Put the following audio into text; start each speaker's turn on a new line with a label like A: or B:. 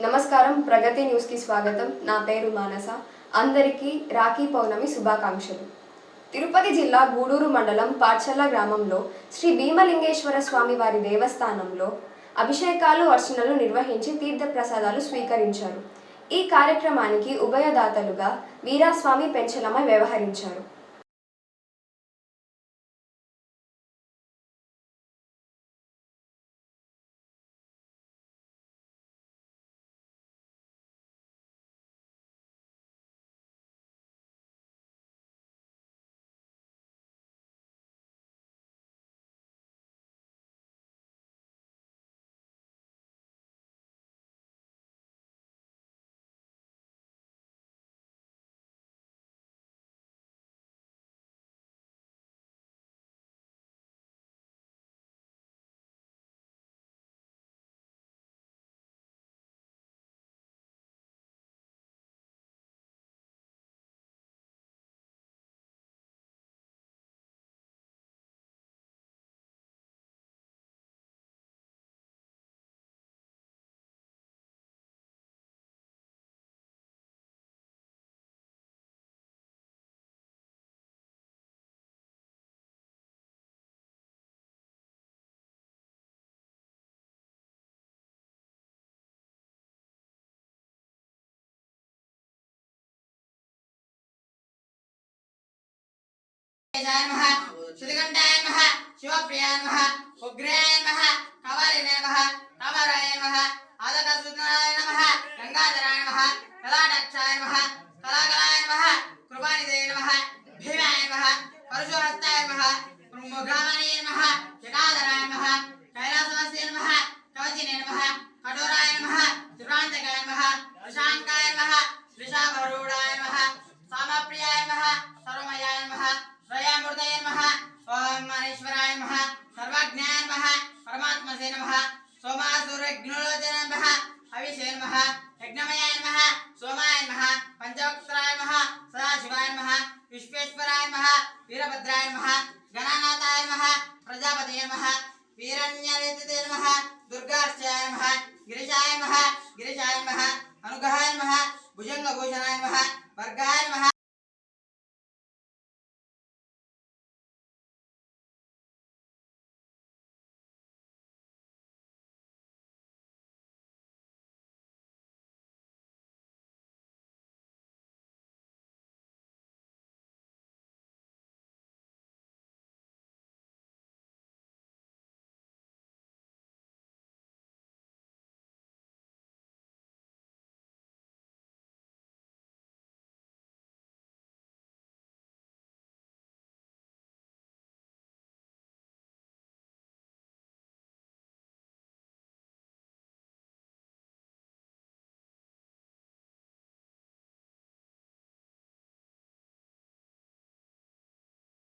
A: నమస్కారం ప్రగతి న్యూస్కి స్వాగతం. నా పేరు మానస. అందరికీ రాఖీ పౌర్ణమి శుభాకాంక్షలు. తిరుపతి జిల్లా గూడూరు మండలం పాఠశాల గ్రామంలో శ్రీ భీమలింగేశ్వర స్వామి వారి దేవస్థానంలో అభిషేకాలు అర్చనలు నిర్వహించి తీర్థప్రసాదాలు స్వీకరించారు. ఈ కార్యక్రమానికి ఉభయదాతలుగా వీరాస్వామి పెంచలమై వ్యవహరించారు.
B: నమ సుదిగంటాయ నమ శివప్రియాయ నమ ఉగ్రాయ నమ కవలినే నమ కమరాయ నమ ఆదకసునాయ నమ గంగాధరాయ నమ కళాడక్షాయ నమ కళాకళాయ నమ కృపానిదే నమ భీమాయ నమ పరశుహస్తాయ నమ ముఖామణే నమ జటాధరాయ నమ కైలాసవస్య నమ కవచినే నమ కఠోరాయ నమ త్రిభ్రాంతకాయ నమ వృషాంకాయ నమ వృషాభరూఢాయ नमः। सोमासुरग्नोलोचनाय नमः। हविषे नमः। यज्ञमयाय सदाशिवाय नमः। विश्वेश्वराय नमः। वीरभद्राय नमः। गणानाथाय नमः। प्रजापतये नमः। नमः।